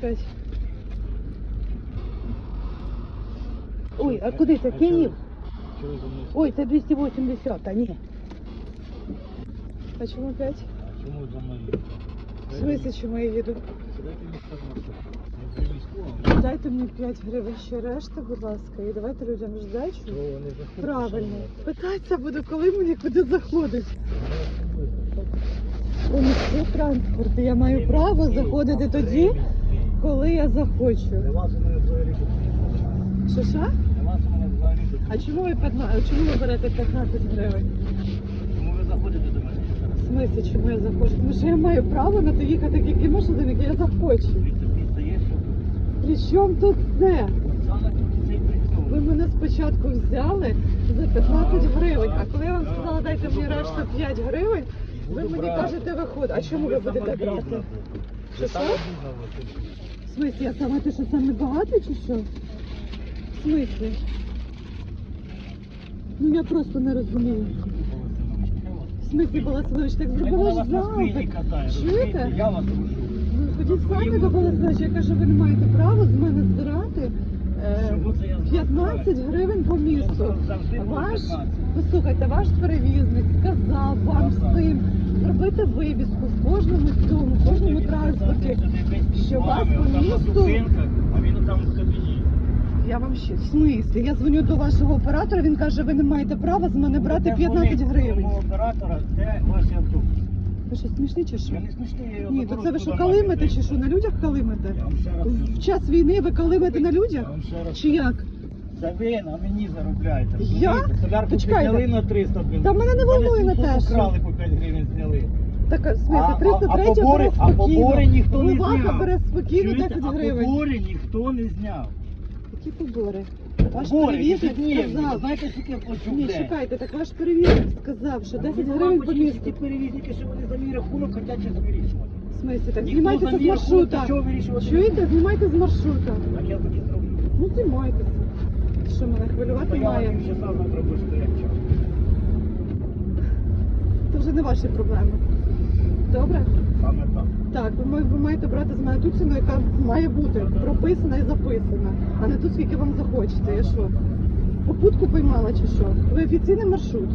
5? Ой, а куди це? Київ? Ой, це 280, а ні. А чому 5? Чому за мною? В смысле, чому я їду? Дайте мені 5 гривень ще решта, будь ласка, і давайте людям То здачу. Правильно. Питатися буду, коли мені куди заходить. У міський транспорт. Я маю право заходити тоді, коли я захочу. Не вас у мене взагалі тут. Що що? Не вас у мене взагалі тут. А чому ви 15, чому ви берете 15 гривень? Чому ви заходите до мене? В смислі, чому я захочу? Тому що я маю право на то їхати яким маршрутом, як я захочу. Дивіться, місце є, що тут? При чому тут це? Саме тут цей прицел. Ви мене спочатку взяли за 15 гривень, а коли я вам сказала, дайте мені решту 5 гривень, ви мені кажете, виходь. А чому ви будете брати? Що, що? В смислі, я сама ти що саме багато чи що? В смислі? Ну я просто не розумію. В смислі, Баласович, так зробила ж запит. Чуєте? Я вас рушу. Ну ходіть самі до Баласовича, я кажу, ви не маєте права з мене збирати е, Чого це я 15 гривень по місту. Ваш, 15. послухайте, ваш перевізник сказав вивіску в кожному цьому, в кожному транспорті. що вас по місту- А він там в кабіні. Я вам ще в смислі. Я дзвоню до вашого оператора. Він каже, ви не маєте права з мене брати 15 гривень. Оператора, де ваші автобуси? Ви що смішні чи що? Я не смішний, я його Ні, то заберу це ви що туди калимите чи що? На людях калимите? Я вам ще раз В час війни ви калимите на людях? вам ще раз Чи як? Це ви на мені заробляєте. Я? розумієте? Солярку Почекайте. підняли на 300, блін. Та мене не волнує на те, що- Украли по 5 гривень зняли. Так, в смислі, А- а- 303 а побори- а побори ніхто не зняв. бере спокійно Чуєте? 10 а гривень. побори ніхто не зняв. Які побори? Ваш Побори, перевізник. Ви сказав. Знаєте, скільки я плачу в Ні, день? чекайте, так ваш перевізник сказав, що 10 Ну, гривень по мабуть, місту. Ті перевізники, що вони за мій рахунок хочуть щось вирішувати. В смислі, так Ніхто знімайтеся за з мій рахунок маршрута. нічого вирішувати не Чуєте? Знімайте з маршрута. Так я тоді зроблю. Ну знімайтеся. Що мене хвилювати Я має? вам сам зроблю, що я час. Це вже не ваші проблеми. Добре? Саме так. Так, ви, ви маєте брати з мене ту ціну, яка має бути прописана і записана, а не ту, скільки вам захочете. Я що? Попутку поймала чи що? Ви офіційний маршрут.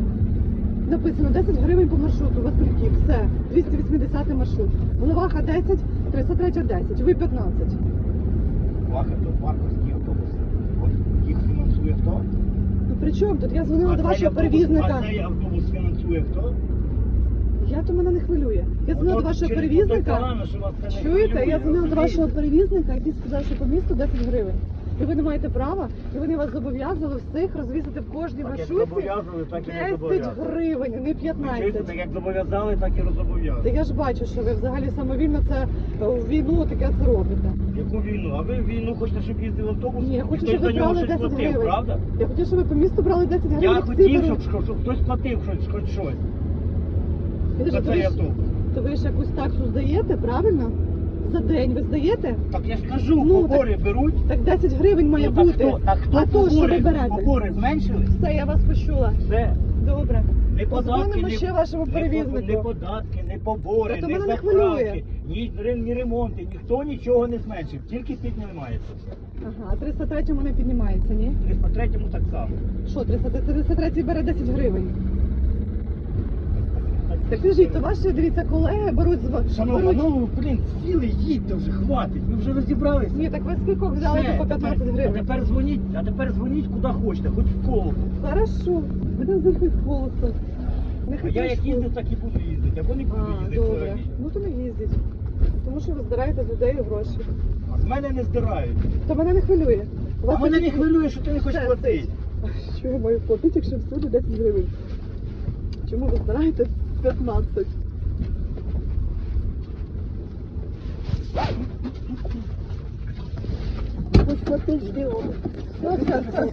Написано 10 гривень по маршруту, Васильків, все, 280 маршрут. Леваха 10, 303 10, ви 15. Ваха то парковські автобуси. От їх фінансує хто? Ну при чому тут? Я дзвонила до вашого перевізника. А цей автобус фінансує хто? Я то мене не хвилює. Я дзвонила до вашого перевізника. це Чуєте? Я дзвонила до вашого перевізника, який сказав, що по місту 10 гривень. І ви не маєте права, і вони вас зобов'язали всіх розвісити в кожній Так як маршрутці зобов'язали, так і не 10 зобов'язали. гривень, не Ви чуєте, 15. так як зобов'язали, так і Та розобов'язали. я ж бачу, що ви взагалі самовільно це е, в війну таке це робите. Яку війну? А ви в війну хочете, щоб їздив автобус? Ні, я І хочу, хтось щоб ви за нього брали щось 10 платив, гривень. правда? Я хотів, щоб ви по місту брали 10 гривень. Я як всі хотів, беруть. щоб, щоб хтось платив щось, хоч щось. Підожди, За то ви ж- автобус. То ви ж якусь таксу здаєте, правильно? За день ви здаєте? Так я ж кажу, Ну, побори беруть. Так 10 гривень має Ну, так бути. хто, так хто а то, що ви побори, берете? побори зменшили? Все, я вас почула. Все. Добре. Не податки, Позвонимо не, ще вашому не, не податки, не побори, Та не мене не хвилює. заправки, ні, ре- ні ремонти, ніхто нічого не зменшив, тільки піднімається все. Ага, а 303 не піднімається, ні? 303 так само. Що, 303 бере 10 гривень? Так скажіть, то ваші, дивіться, колеги беруть з Шановна, беруть... ну блін, сіли, їдьте вже, хватить, ви вже розібралися. Ні, так ви скільки взяли Все, по 15 тепер, а гривень? тепер дзвоніть, а тепер дзвоніть куди хочете, хоч в коло. Хорошо, будемо завжди голосом. Не А я як хотів їздив, так і буду їздити, або не буду А, їздити добре. взагалі. Ну то не їздіть. Тому що ви збираєте з людей гроші. А з мене не здирають. То мене не хвилює. У А вас мене не хвилює, що ти не хочеш платити. Що я маю платити, якщо всюди 10 гривень? Чому ви збираєте 15? Ось платить жди. Все, все, все,